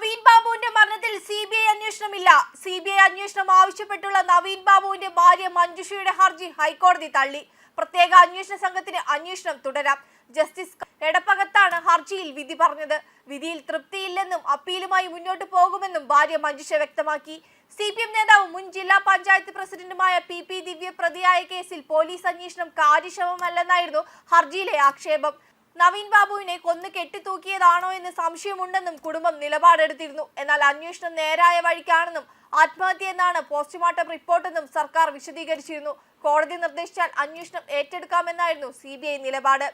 നവീൻ ബാബുവിന്റെ മരണത്തിൽ C B I അന്വേഷണമില്ല. സി ബി ഐ അന്വേഷണം ആവശ്യപ്പെട്ടുള്ള നവീൻ ബാബുവിന്റെ ഭാര്യ മഞ്ജുഷയുടെ ഹർജി ഹൈക്കോടതി തള്ളി. പ്രത്യേക അന്വേഷണ സംഘത്തിന് അന്വേഷണം തുടരാം. ജസ്റ്റിസ് എടപ്പകത്താണ് ഹർജിയിൽ വിധി പറഞ്ഞത്. വിധിയിൽ തൃപ്തിയില്ലെന്നും അപ്പീലുമായി മുന്നോട്ട് പോകുമെന്നും ഭാര്യ മഞ്ജുഷ വ്യക്തമാക്കി. സി പി എം നേതാവ് മുൻ ജില്ലാ പഞ്ചായത്ത് പ്രസിഡന്റുമായ പി പി ദിവ്യ പ്രതിയായ കേസിൽ പോലീസ് അന്വേഷണം കാര്യക്ഷമമല്ലെന്നായിരുന്നു ഹർജിയിലെ ആക്ഷേപം. നവീൻ ബാബുവിനെ കൊന്നു കെട്ടിത്തൂക്കിയതാണോ എന്ന് സംശയമുണ്ടെന്നും കുടുംബം നിലപാടെടുത്തിരുന്നു. എന്നാൽ അന്വേഷണം നേരായ വഴിക്കാണെന്നും ആത്മഹത്യ എന്നാണ് പോസ്റ്റ്മോർട്ടം റിപ്പോർട്ടെന്നും സർക്കാർ വിശദീകരിച്ചിരുന്നു. കോടതി നിർദ്ദേശിച്ചാൽ അന്വേഷണം ഏറ്റെടുക്കാമെന്നായിരുന്നു സി നിലപാട്.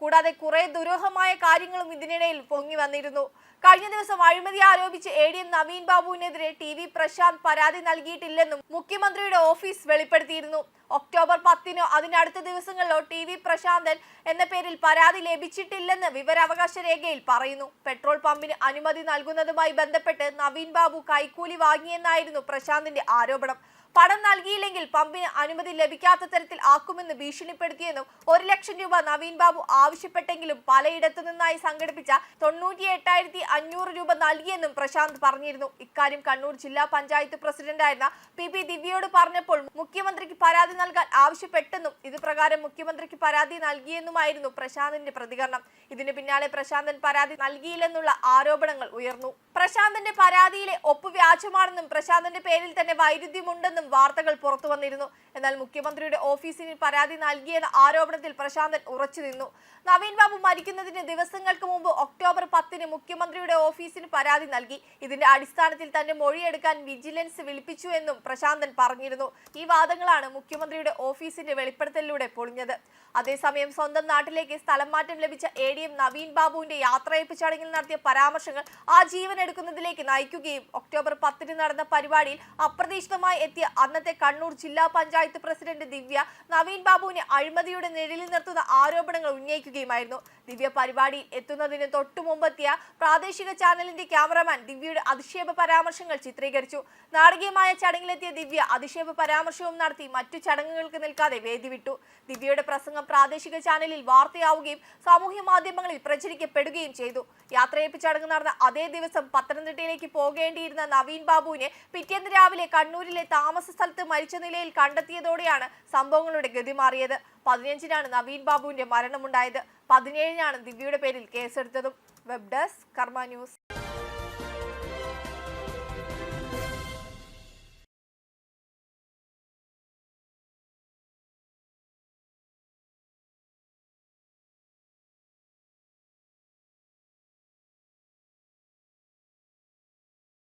കൂടാതെ കുറെ ദുരൂഹമായ കാര്യങ്ങളും ഇതിനിടയിൽ പൊങ്ങി വന്നിരുന്നു. കഴിഞ്ഞ ദിവസം അഴിമതി ആരോപിച്ച് എ ഡി എം നവീൻ ബാബുവിനെതിരെ ടി വി പ്രശാന്ത് പരാതി നൽകിയിട്ടില്ലെന്നും മുഖ്യമന്ത്രിയുടെ ഓഫീസ് വെളിപ്പെടുത്തിയിരുന്നു. ഒക്ടോബർ പത്തിനോ അതിനടുത്ത ദിവസങ്ങളിലോ ടി വി പ്രശാന്തൻ എന്ന പേരിൽ പരാതി ലഭിച്ചിട്ടില്ലെന്ന് വിവരാവകാശ രേഖയിൽ പറയുന്നു. പെട്രോൾ പമ്പിന് അനുമതി നൽകുന്നതുമായി ബന്ധപ്പെട്ട് നവീൻ ബാബു കൈക്കൂലി വാങ്ങിയെന്നായിരുന്നു പ്രശാന്തിന്റെ ആരോപണം. പണം നൽകിയില്ലെങ്കിൽ പമ്പിന് അനുമതി ലഭിക്കാത്ത തരത്തിൽ ആക്കുമെന്ന് ഭീഷണിപ്പെടുത്തിയെന്നും ഒരു ലക്ഷം രൂപ നവീൻ ബാബു ആവശ്യപ്പെട്ടെങ്കിലും പലയിടത്തു നിന്നായി സംഘടിപ്പിച്ച തൊണ്ണൂറ്റി രൂപ നൽകിയെന്നും പ്രശാന്ത് പറഞ്ഞിരുന്നു. ഇക്കാര്യം കണ്ണൂർ ജില്ലാ പഞ്ചായത്ത് പ്രസിഡന്റായിരുന്ന പി പി ദിവ്യയോട് പറഞ്ഞപ്പോൾ മുഖ്യമന്ത്രിക്ക് പരാതി നൽകാൻ ആവശ്യപ്പെട്ടെന്നും ഇത് പ്രകാരം മുഖ്യമന്ത്രിക്ക് പരാതി നൽകിയെന്നുമായിരുന്നു പ്രശാന്തിന്റെ പ്രതികരണം. ഇതിന് പിന്നാലെ പ്രശാന്തൻ പരാതി നൽകിയില്ലെന്നുള്ള ആരോപണങ്ങൾ ഉയർന്നു. പ്രശാന്തന്റെ പരാതിയിലെ ഒപ്പ് വ്യാജമാണെന്നും പ്രശാന്തന്റെ പേരിൽ തന്നെ വൈരുദ്ധ്യമുണ്ടെന്നും വാർത്തകൾ പുറത്തു വന്നിരുന്നു. എന്നാൽ മുഖ്യമന്ത്രിയുടെ ഓഫീസിന് പരാതി നൽകിയെന്ന ആരോപണത്തിൽ പ്രശാന്തൻ ഉറച്ചു നിന്നു. നവീൻ ബാബു മരിക്കുന്നതിന് ദിവസങ്ങൾക്ക് മുമ്പ് ഒക്ടോബർ പത്തിന് മുഖ്യമന്ത്രിയുടെ ഓഫീസിന് പരാതി നൽകി. ഇതിന്റെ അടിസ്ഥാനത്തിൽ തന്റെ മൊഴിയെടുക്കാൻ വിജിലൻസ് വിളിപ്പിച്ചു എന്നും പ്രശാന്തൻ പറഞ്ഞിരുന്നു. ഈ വാദങ്ങളാണ് മുഖ്യമന്ത്രിയുടെ ഓഫീസിന്റെ വെളിപ്പെടുത്തലിലൂടെ പൊളിഞ്ഞത്. അതേസമയം സ്വന്തം നാട്ടിലേക്ക് സ്ഥലം മാറ്റം ലഭിച്ച എ ഡി എം നവീൻ ബാബുവിന്റെ യാത്രയപ്പ് ചടങ്ങിൽ നടത്തിയ പരാമർശങ്ങൾ ആ ജീവൻ എടുക്കുന്നതിലേക്ക് നയിക്കുകയും ഒക്ടോബർ പത്തിന് നടന്ന പരിപാടിയിൽ അപ്രതീക്ഷിതമായി എത്തിയ അന്നത്തെ കണ്ണൂർ ജില്ലാ പഞ്ചായത്ത് പ്രസിഡന്റ് ദിവ്യ നവീൻ ബാബുവിനെ അഴിമതിയുടെ നിഴലിൽ നിർത്തുന്ന ആരോപണങ്ങൾ ഉന്നയിക്കുകയുമായിരുന്നു. ദിവ്യ പരിപാടിയിൽ എത്തുന്നതിന് തൊട്ടു മുമ്പെത്തിയ പ്രാദേശിക ചാനലിന്റെ ക്യാമറമാൻ ദിവ്യയുടെ അധിക്ഷേപ പരാമർശങ്ങൾ ചിത്രീകരിച്ചു. നാടകീയമായ ചടങ്ങിലെത്തിയ ദിവ്യ അധിക്ഷേപ പരാമർശവും നടത്തി മറ്റു ചടങ്ങുകൾക്ക് നിൽക്കാതെ വേദി വിട്ടു ദിവ്യയുടെ പ്രസംഗം പ്രാദേശിക ചാനലിൽ വാർത്തയാവുകയും സാമൂഹ്യ മാധ്യമങ്ങളിൽ പ്രചരിക്കപ്പെടുകയും ചെയ്തു. യാത്രയപ്പ് ചടങ്ങ് നടന്ന അതേ ദിവസം പത്തനംതിട്ടയിലേക്ക് പോകേണ്ടിയിരുന്ന നവീൻ ബാബുവിനെ പിറ്റേന്ന് രാവിലെ കണ്ണൂരിലെ താമസ സ്ഥലത്ത് മരിച്ച നിലയിൽ കണ്ടെത്തിയതോടെയാണ് സംഭവങ്ങളുടെ ഗതി മാറിയത്. പതിനഞ്ചിനാണ് നവീൻ ബാബുവിന്റെ മരണമുണ്ടായത്. പതിനേഴിനാണ് ദിവ്യയുടെ പേരിൽ കേസെടുത്തതും. Web desk Karma news.